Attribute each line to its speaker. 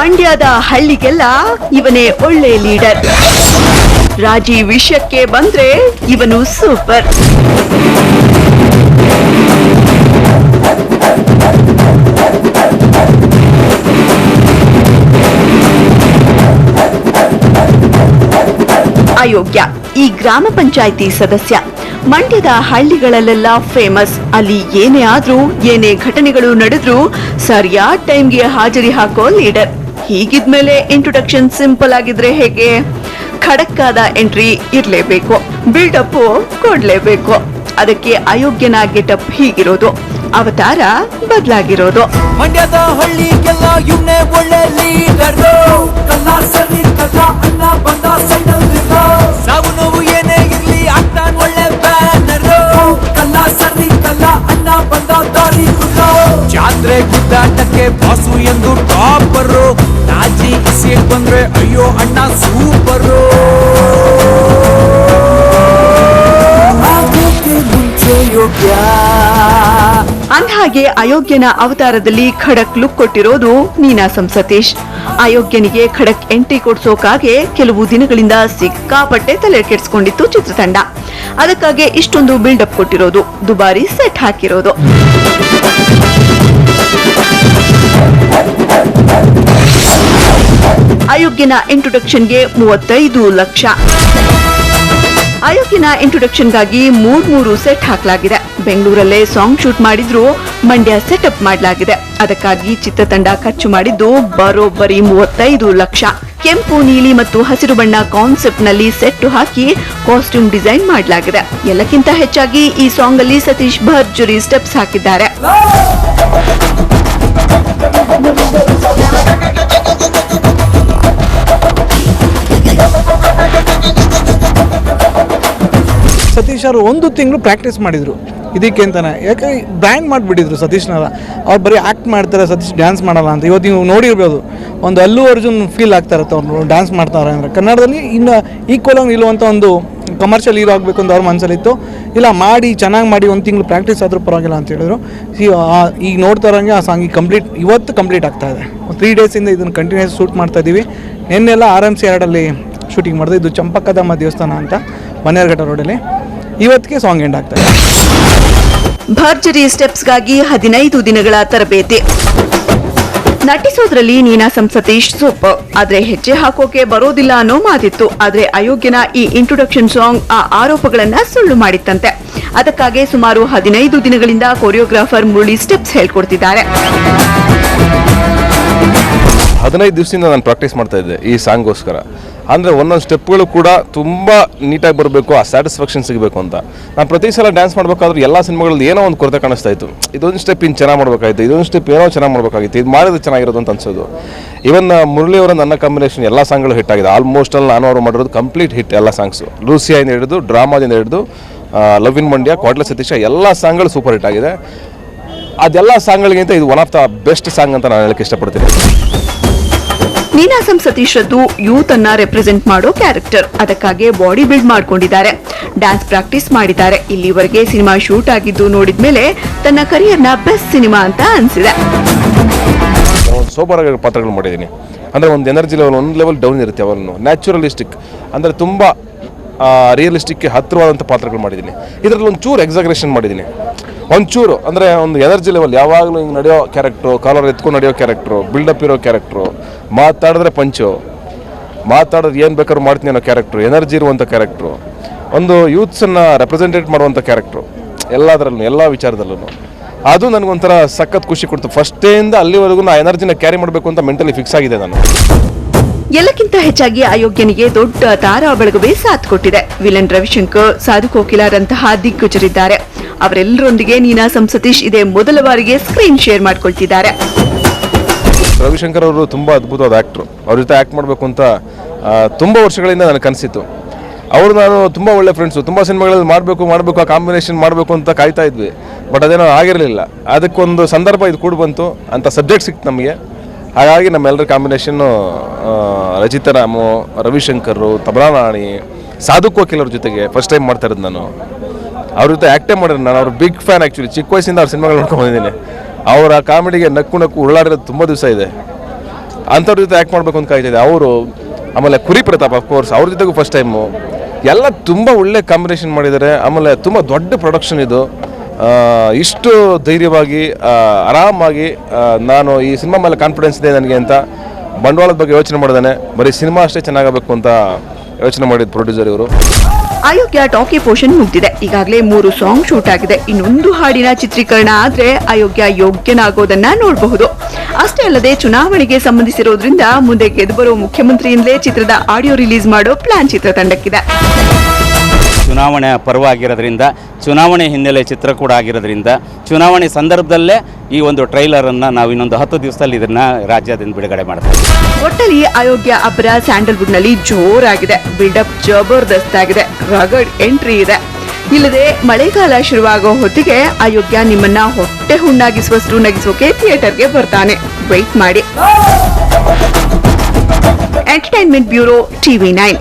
Speaker 1: ಮಂಡ್ಯದ ಹಳ್ಳಿಗೆಲ್ಲ ಇವನೇ ಒಳ್ಳೆ ಲೀಡರ್. ರಾಜಿ ವಿಷಯಕ್ಕೆ ಬಂದ್ರೆ ಇವನು ಸೂಪರ್. ಅಯೋಗ್ಯ, ಈ ಗ್ರಾಮ ಪಂಚಾಯಿತಿ ಸದಸ್ಯ. ಮಂಡ್ಯದ ಹಳ್ಳಿಗಳಲ್ಲೆಲ್ಲ ಫೇಮಸ್ ಅಲ್ಲಿ ಏನೇ ಆದ್ರೂ, ಏನೇ ಘಟನೆಗಳು ನಡೆದ್ರೂ, ಸರಿಯಾದ ಟೈಮ್ಗೆ ಹಾಜರಿ ಹಾಕೋ ಲೀಡರ್. ಹೀಗಿದ್ಮೇಲೆ ಇಂಟ್ರೊಡಕ್ಷನ್ ಸಿಂಪಲ್ ಆಗಿದ್ರೆ ಹೇಗೆ? ಖಡಕ್ಕಾದ ಎಂಟ್ರಿ ಇರಲೇಬೇಕು. ಬಿಲ್ಡಪ್ ಕೊಡ್ಲೇಬೇಕು. ಅದಕ್ಕೆ ಅಯೋಗ್ಯನ ಗೆಟಪ್ ಹೀಗಿರೋದು. ಅವತಾರ ಬದಲಾಗಿರೋದು.
Speaker 2: ಮಂಡ್ಯದ ಹಳ್ಳಿಗೆಲ್ಲ ಇವನೇ ಒಳ್ಳೆ ಲೀಡರು ಕಲ್ಲ ಸರಿ ಅನ್ನ ಬಂದ ಸೈಡಲ್ ಸಾವು ನೋವು ಏನೇ ಇರ್ಲಿ ಆಗ್ತಾನ ಒಳ್ಳೆ ಬ್ಯಾನರು ಕಲ್ಲ ಸರಿ ಕಲ್ಲ ಅನ್ನ ಬಂದ ದಾರಿ ಗುಡ್ಡ. ಜಾತ್ರೆ ಗುದ್ದಾಟಕ್ಕೆ ಬಾಸು ಎಂದು ಟಾಪರು ನಾಜಿ ಸೇರ್ ಬಂದ್ರೆ ಅಯ್ಯೋ ಅಣ್ಣ ಸೂಪರು ಯೋಗ್ಯ.
Speaker 1: ಅಂದ್ಹಾಗೆ ಅಯೋಗ್ಯನ ಅವತಾರದಲ್ಲಿ ಖಡಕ್ ಲುಕ್ ಕೊಟ್ಟಿರೋದು ನೀನಾಸಂ ಸತೀಶ್. ಅಯೋಗ್ಯನಿಗೆ ಖಡಕ್ ಎಂಟ್ರಿ ಕೊಡ್ಸೋಕಾಗೆ ಕೆಲವು ದಿನಗಳಿಂದ ಸಿಕ್ಕಾಪಟ್ಟೆ ತಲೆ ಕೆಡಿಸ್ಕೊಂಡಿತ್ತು ಚಿತ್ರತಂಡ. ಅದಕ್ಕಾಗಿ ಇಷ್ಟೊಂದು ಬಿಲ್ಡಪ್ ಕೊಟ್ಟಿರೋದು, ದುಬಾರಿ ಸೆಟ್ ಹಾಕಿರೋದು. ಅಯೋಗ್ಯನ ಇಂಟ್ರೊಡಕ್ಷನ್ಗೆ ಮೂವತ್ತೈದು ಲಕ್ಷ. ಅಯೋಗ್ಯನ ಇಂಟ್ರೊಡಕ್ಷನ್ಗಾಗಿ ಮೂರ್ ಮೂರು ಸೆಟ್ ಹಾಕಲಾಗಿದೆ. ಬೆಂಗಳೂರಲ್ಲೇ ಸಾಂಗ್ ಶೂಟ್ ಮಾಡಿದ್ರು, ಮಂಡ್ಯ ಸೆಟಪ್ ಮಾಡಲಾಗಿದೆ. ಅದಕ್ಕಾಗಿ ಚಿತ್ರತಂಡ ಖರ್ಚು ಮಾಡಿದ್ದು ಬರೋಬ್ಬರಿ ಮೂವತ್ತೈದು ಲಕ್ಷ. ಕೆಂಪು, ನೀಲಿ ಮತ್ತು ಹಸಿರು ಬಣ್ಣ ಕಾನ್ಸೆಪ್ಟ್ನಲ್ಲಿ ಸೆಟ್ ಹಾಕಿ ಕಾಸ್ಟ್ಯೂಮ್ ಡಿಸೈನ್ ಮಾಡಲಾಗಿದೆ. ಎಲ್ಲಕ್ಕಿಂತ ಹೆಚ್ಚಾಗಿ ಈ ಸಾಂಗ್ ಅಲ್ಲಿ ಸತೀಶ್ ಭರ್ಜುರಿ ಸ್ಟೆಪ್ಸ್ ಹಾಕಿದ್ದಾರೆ.
Speaker 3: ಸತೀಶ್ ಅವರು ಒಂದು ತಿಂಗಳು ಪ್ರಾಕ್ಟೀಸ್ ಮಾಡಿದರು. ಇದಕ್ಕೆ ಅಂತಾನೆ. ಯಾಕೆ ಬ್ಯಾನ್ ಮಾಡಿಬಿಟ್ಟಿದ್ರು ಸತೀಶ್ನಲ್ಲ ಅವ್ರು ಬರೀ ಆ್ಯಕ್ಟ್ ಮಾಡ್ತಾರೆ, ಸತೀಶ್ ಡ್ಯಾನ್ಸ್ ಮಾಡಲ್ಲ ಅಂತ. ಇವತ್ತು ನೀವು ನೋಡಿರ್ಬೋದು. ಒಂದು ಅಲ್ಲು ಅರ್ಜುನ್ ಫೀಲ್ ಆಗ್ತಾ ಇರುತ್ತೆ ಅವ್ರು ಡ್ಯಾನ್ಸ್ ಮಾಡ್ತಾರೆ ಅಂದರೆ. ಕನ್ನಡದಲ್ಲಿ ಇನ್ನು ಈಕ್ವಲ್ ಆಗಿ ನಿಲ್ಲುವಂಥ ಒಂದು ಕಮರ್ಷಿಯಲ್ ಹೀರೋ ಆಗಬೇಕು ಅಂತ ಅವ್ರ ಮನಸ್ಸಲ್ಲಿತ್ತು ಇಲ್ಲ, ಮಾಡಿ, ಚೆನ್ನಾಗಿ ಮಾಡಿ ಒಂದು ತಿಂಗಳು ಪ್ರಾಕ್ಟೀಸ್ ಆದರೂ ಪರವಾಗಿಲ್ಲ ಅಂತ ಹೇಳಿದ್ರು. ಈಗ ನೋಡ್ತಾ ಇರೋಂಗೆ ಆ ಸಾಂಗ್ ಕಂಪ್ಲೀಟ್ ಇವತ್ತು ಕಂಪ್ಲೀಟ್ ಆಗ್ತಾ ಇದೆ. ತ್ರೀ ಡೇಸಿಂದ ಇದನ್ನು ಕಂಟಿನ್ಯೂಸ್ ಶೂಟ್ ಮಾಡ್ತಾ ಇದ್ದೀವಿ ನಿನ್ನೆಲ್ಲ ಆರ್ ಎಂ ಸಿ ಎರಡಲ್ಲಿ ಶೂಟಿಂಗ್ ಮಾಡಿದೆ. ಇದು ಚಂಪಕದಮ್ಮ ದೇವಸ್ಥಾನ ಅಂತ ಮನೆಯರ್ಘಟ್ಟ ರೋಡಲ್ಲಿ ಇವತ್ತಿಗೆ ಸಾಂಗ್ ಎಂಡ್ ಆಗ್ತಾ ಇದೆ.
Speaker 1: ಭರ್ಜರಿ ಸ್ಟೆಪ್ಸ್ಗಾಗಿ ಹದಿನೈದು ದಿನಗಳ ತರಬೇತಿ. ನಟಿಸೋದ್ರಲ್ಲಿ ನೀನಾಸಂ ಸತೀಶ್ ಸೂಪರ್. ಆದ್ರೆ ಹೆಜ್ಜೆ ಹಾಕೋಕೆ ಬರೋದಿಲ್ಲ ಅನ್ನೋ ಮಾತಿತ್ತು. ಆದ್ರೆ ಅಯೋಗ್ಯನ ಈ ಇಂಟ್ರೊಡಕ್ಷನ್ ಸಾಂಗ್ ಆ ಆರೋಪಗಳನ್ನ ಸುಳ್ಳು ಮಾಡಿತ್ತಂತೆ. ಅದಕ್ಕಾಗಿ ಸುಮಾರು ಹದಿನೈದು ದಿನಗಳಿಂದ ಕೊರಿಯೋಗ್ರಾಫರ್ ಮುರಳಿ ಸ್ಟೆಪ್ಸ್ ಹೇಳ್ಕೊಡ್ತಿದ್ದಾರೆ.
Speaker 4: ಹದಿನೈದು ದಿವಸದಿಂದ ನಾನು ಪ್ರಾಕ್ಟೀಸ್ ಮಾಡ್ತಾ ಇದ್ದೆ ಈ ಸಾಂಗ್ಗೋಸ್ಕರ ಅಂದರೆ ಒಂದೊಂದು ಸ್ಟೆಪ್ಗಳು ಕೂಡ ತುಂಬ ನೀಟಾಗಿ ಬರಬೇಕು, ಆ ಸ್ಯಾಟಿಸ್ಫ್ಯಾಕ್ಷನ್ ಸಿಗಬೇಕು ಅಂತ. ನಾನು ಪ್ರತಿ ಸಲ ಡ್ಯಾನ್ಸ್ ಮಾಡಬೇಕಾದ್ರೂ ಎಲ್ಲ ಸಿನಿಮಾಗಳಲ್ಲಿ ಏನೋ ಒಂದು ಕೊರತೆ ಕಾಣಿಸ್ತಾ ಇತ್ತು ಇದೊಂದು ಸ್ಟೆಪ್ ಇನ್ನು ಚೆನ್ನಾಗಿ ಮಾಡಬೇಕಾಗಿತ್ತು ಇದೊಂದು ಸ್ಟೆಪ್ ಏನೋ ಚೆನ್ನಾಗಿ ಮಾಡಬೇಕಾಗಿತ್ತು, ಇದು ಮಾಡಿದ್ರೆ ಚೆನ್ನಾಗಿರೋದು ಅಂತ ಅನ್ಸೋದು. ಇವನ್ ಮುರಳಿಯವರ ನನ್ನ ಕಾಂಬಿನೇಷನ್ ಎಲ್ಲ ಸಾಂಗ್ಗಳು ಹಿಟ್ ಆಗಿದೆ. ಆಲ್ಮೋಸ್ಟ್ ಅಲ್ಲಿ ನಾನು ಅವರು ಮಾಡಿರೋದು ಕಂಪ್ಲೀಟ್ ಹಿಟ್ ಎಲ್ಲ ಸಾಂಗ್ಸು ಲೂಸಿಯಾಯಿಂದ ಹಿಡಿದು ಡ್ರಾಮಾದಿಂದ ಹಿಡಿದು ಲವ್ ಇನ್ ಮಂಡ್ಯ ಕ್ವಾಟ್ಲ ಸತೀಶ ಎಲ್ಲ ಸಾಂಗ್ಗಳು ಸೂಪರ್ ಹಿಟ್ ಆಗಿದೆ. ಅದೆಲ್ಲ ಸಾಂಗ್ಗಳಿಗಿಂತ ಇದು one of the best song ಅಂತ ನಾನು ಹೇಳಕ್ಕೆ ಇಷ್ಟಪಡ್ತೀನಿ.
Speaker 1: ನೀನಾಸಂ ಸತೀಶ್ ರದ್ದು ಯೂತ್ ಅನ್ನ ರೆಪ್ರೆಸೆಂಟ್ ಮಾಡೋ ಕ್ಯಾರೆಕ್ಟರ್ ಅದಕ್ಕಾಗಿ ಬಾಡಿ ಬಿಲ್ಡ್ ಮಾಡ್ಕೊಂಡಿದ್ದಾರೆ. ಡ್ಯಾನ್ಸ್ ಪ್ರಾಕ್ಟೀಸ್ ಮಾಡಿದ್ದಾರೆ. ಇಲ್ಲಿವರೆಗೆ ಸಿನಿಮಾ ಶೂಟ್ ಆಗಿದ್ದು ನೋಡಿದ ಮೇಲೆ ತನ್ನ ಕರಿಯರ್ನ ಬೆಸ್ಟ್ ಸಿನಿಮಾ ಅಂತ ಅನ್ಸಿದೆ.
Speaker 4: ಆಗಿ ಪಾತ್ರಗಳು ಮಾಡಿದ್ದೀನಿ. ಅಂದರೆ ಒಂದು ಎನರ್ಜಿ ಲೆವೆಲ್ ಒಂದು ಲೆವೆಲ್ ಡೌನ್ ಇರುತ್ತೆ ಅವನ್ನು ನ್ಯಾಚುರಲಿಸ್ಟಿಕ್ ಅಂದರೆ ತುಂಬ ರಿಯಲಿಸ್ಟಿಕ್ಗೆ ಹತ್ತಿರವಾದಂಥ ಪಾತ್ರಗಳು ಮಾಡಿದ್ದೀನಿ. ಇದರಲ್ಲಿ ಒಂಚೂರು ಚೂರು ಎಕ್ಸಾಗ್ರೇಷನ್ ಮಾಡಿದ್ದೀನಿ. ಒಂಚೂರು ಅಂದರೆ ಒಂದು ಎನರ್ಜಿ ಲೆವೆಲ್ ಯಾವಾಗಲೂ ಹಿಂಗೆ ನಡೆಯೋ ಕ್ಯಾರೆಕ್ಟ್ರು ಕಾಲರ್ ಎತ್ಕೊಂಡು ನಡೆಯೋ ಕ್ಯಾರೆಕ್ಟ್ರು ಬಿಲ್ಡಪ್ ಇರೋ ಕ್ಯಾರೆಕ್ಟ್ರು ಮಾತಾಡಿದ್ರೆ ಪಂಚು, ಮಾತಾಡಿದ್ರೆ ಏನು ಬೇಕಾದ್ರೂ ಮಾಡ್ತೀನಿ ಅನ್ನೋ ಕ್ಯಾರೆಕ್ಟ್ರು ಎನರ್ಜಿ ಇರುವಂಥ ಕ್ಯಾರೆಕ್ಟ್ರು ಒಂದು ಯೂತ್ಸನ್ನು ರೆಪ್ರೆಸೆಂಟೇಟ್ ಮಾಡುವಂಥ ಕ್ಯಾರೆಕ್ಟ್ರು ಎಲ್ಲದರಲ್ಲೂ, ಎಲ್ಲ ವಿಚಾರದಲ್ಲೂ ಅದು ನನಗೊಂಥರ ಸಖತ್ ಖುಷಿ ಕೊಡ್ತು. ಫಸ್ಟೇಯಿಂದ ಅಲ್ಲಿವರೆಗೂ ನಾ ಎನರ್ಜಿನ ಕ್ಯಾರಿ ಮಾಡಬೇಕು ಅಂತ ಮೆಂಟಲಿ ಫಿಕ್ಸ್ ಆಗಿದೆ ನಾನು.
Speaker 1: ಎಲ್ಲಕ್ಕಿಂತ ಹೆಚ್ಚಾಗಿ ಅಯೋಗ್ಯನಿಗೆ ದೊಡ್ಡ ತಾರಾ ಬೆಳಗುವೆ ಸಾಥ್ ಕೊಟ್ಟಿದೆ. ವಿಲನ್ ರವಿಶಂಕರ್, ಸಾಧು ಕೋಕಿಲಾರಂತಹ ದಿಗ್ಗಜರಿದ್ದಾರೆ. ಅವರೆಲ್ಲರೊಂದಿಗೆ ನೀನಾಸಂ ಸತೀಶ್ ಇದೇ ಮೊದಲ ಬಾರಿಗೆ ಸ್ಕ್ರೀನ್ ಶೇರ್ ಮಾಡ್ಕೊಳ್ತಿದ್ದಾರೆ.
Speaker 4: ರವಿಶಂಕರ್ ಅವರು ತುಂಬ ಅದ್ಭುತವಾದ ಆಕ್ಟರ್. ಅವ್ರ ಜೊತೆ ಆ್ಯಕ್ಟ್ ಮಾಡಬೇಕು ಅಂತ ತುಂಬ ವರ್ಷಗಳಿಂದ ನನಗೆ ಕನಸಿತ್ತು ಅವರು ನಾನು ತುಂಬ ಒಳ್ಳೆ ಫ್ರೆಂಡ್ಸು ತುಂಬ ಸಿನಿಮಾಗಳಲ್ಲಿ ಮಾಡಬೇಕು ಮಾಡಬೇಕು, ಆ ಕಾಂಬಿನೇಷನ್ ಮಾಡಬೇಕು ಅಂತ ಕಾಯ್ತಾ ಇದ್ವಿ. ಬಟ್ ಅದೇನೋ ಆಗಿರಲಿಲ್ಲ. ಅದಕ್ಕೊಂದು ಸಂದರ್ಭ ಇದು ಕೂಡ ಬಂತು ಅಂತ ಸಬ್ಜೆಕ್ಟ್ ಸಿಕ್ತು ನಮಗೆ. ಹಾಗಾಗಿ ನಮ್ಮೆಲ್ಲರ ಕಾಂಬಿನೇಷನ್ನು ರಚಿತಾ ರಾಮು, ರವಿಶಂಕರು ತಬಲಾನಾಣಿ ಸಾಧು ಕೋಕಿಲ್ ಅವ್ರ ಜೊತೆಗೆ ಫಸ್ಟ್ ಟೈಮ್ ಮಾಡ್ತಾ ಇರೋದು ನಾನು. ಅವ್ರ ಜೊತೆ ಆ್ಯಕ್ಟೇ ಮಾಡಿರೋದು ನಾನು. ಅವ್ರ ಬಿಗ್ ಫ್ಯಾನ್ ಆ್ಯಕ್ಚುಲಿ ಚಿಕ್ಕ ವಯಸ್ಸಿಂದ ಅವ್ರ ಸಿನಿಮಾಗಳು ನೋಡ್ಕೊಂಡು ಬಂದಿದ್ದೀನಿ. ಅವರ ಕಾಮಿಡಿಗೆ ನಕ್ಕು ನಕ್ಕು ಉರುಳಾಡಿರೋದು ತುಂಬ ದಿವಸ ಇದೆ. ಅಂಥವ್ರ ಜೊತೆ ಆ್ಯಕ್ಟ್ ಮಾಡಬೇಕು ಅಂತ ಕಾಯ್ತಿದೆ ಅವರು, ಆಮೇಲೆ ಕುರಿ ಪ್ರತಾಪ್ ಅಫ್ಕೋರ್ಸ್ ಅವ್ರ ಜೊತೆಗೂ ಫಸ್ಟ್ ಟೈಮು ಎಲ್ಲ ತುಂಬ ಒಳ್ಳೆ ಕಾಂಬಿನೇಷನ್ ಮಾಡಿದ್ದಾರೆ. ಆಮೇಲೆ ತುಂಬ ದೊಡ್ಡ ಪ್ರೊಡಕ್ಷನ್ ಇದು. ಇಷ್ಟು ಧೈರ್ಯವಾಗಿ ಆರಾಮಾಗಿ ನಾನು ಈ ಸಿನಿಮಾ ಮೇಲೆ ಕಾನ್ಫಿಡೆನ್ಸ್ ಇದೆ ನನಗೆ ಅಂತ ಬಂಡವಾಳದ ಬಗ್ಗೆ ಯೋಚನೆ ಮಾಡಿದಾನೆ ಬರೀ ಸಿನಿಮಾ ಅಷ್ಟೇ ಚೆನ್ನಾಗಬೇಕು ಅಂತ ಯೋಚನೆ ಮಾಡಿದ ಪ್ರೊಡ್ಯೂಸರ್ ಇವರು.
Speaker 1: ಅಯೋಗ್ಯ ಟಾಕಿ ಪೋಷನ್ ಮುಗ್ದಿದೆ. ಈಗಾಗಲೇ ಮೂರು ಸಾಂಗ್ ಶೂಟ್ ಆಗಿದೆ. ಇನ್ನೊಂದು ಹಾಡಿನ ಚಿತ್ರೀಕರಣ ಆದ್ರೆ ಅಯೋಗ್ಯ ಯೋಗ್ಯನಾಗೋದನ್ನ ನೋಡಬಹುದು. ಅಷ್ಟೇ ಅಲ್ಲದೆ ಚುನಾವಣೆಗೆ ಸಂಬಂಧಿಸಿರೋದ್ರಿಂದ ಮುಂದೆ ಗೆದ್ದು ಬರೋ ಮುಖ್ಯಮಂತ್ರಿಯಿಂದಲೇ ಚಿತ್ರದ ಆಡಿಯೋ ರಿಲೀಸ್ ಮಾಡೋ ಪ್ಲಾನ್ ಚಿತ್ರತಂಡಕ್ಕಿದೆ.
Speaker 5: ಚುನಾವಣೆ ಪರ್ವ ಆಗಿರೋದ್ರಿಂದ ಚುನಾವಣೆ ಹಿನ್ನೆಲೆ ಚಿತ್ರ ಕೂಡ ಆಗಿರೋದ್ರಿಂದ, ಚುನಾವಣೆ ಸಂದರ್ಭದಲ್ಲೇ ಈ ಒಂದು ಟ್ರೈಲರನ್ನು ನಾವು ಇನ್ನೊಂದು ಹತ್ತು ದಿವಸದಲ್ಲಿ ಇದನ್ನ ರಾಜ್ಯದಿಂದ ಬಿಡುಗಡೆ ಮಾಡ್ತೀವಿ.
Speaker 1: ಒಟ್ಟಲ್ಲಿ ಅಯೋಗ್ಯ ಅಬ್ಬರ ಸ್ಯಾಂಡಲ್ವುಡ್ನಲ್ಲಿ ಜೋರಾಗಿದೆ. ಬಿಲ್ಡಪ್ ಜಬರ್ದಸ್ತ್ ಆಗಿದೆ. ರಗಡ್ ಎಂಟ್ರಿ ಇದೆ. ಇಲ್ಲದೆ ಮಳೆಗಾಲ ಶುರುವಾಗೋ ಹೊತ್ತಿಗೆ ಅಯೋಗ್ಯ ನಿಮ್ಮನ್ನ ಹೊಟ್ಟೆ ಹುಣ್ಣಾಗಿಸುವಷ್ಟು ನಗಿಸೋಕೆ ಥಿಯೇಟರ್ಗೆ ಬರ್ತಾನೆ. ವೆಯ್ಟ್ ಮಾಡಿ. Entertainment bureau TV nine.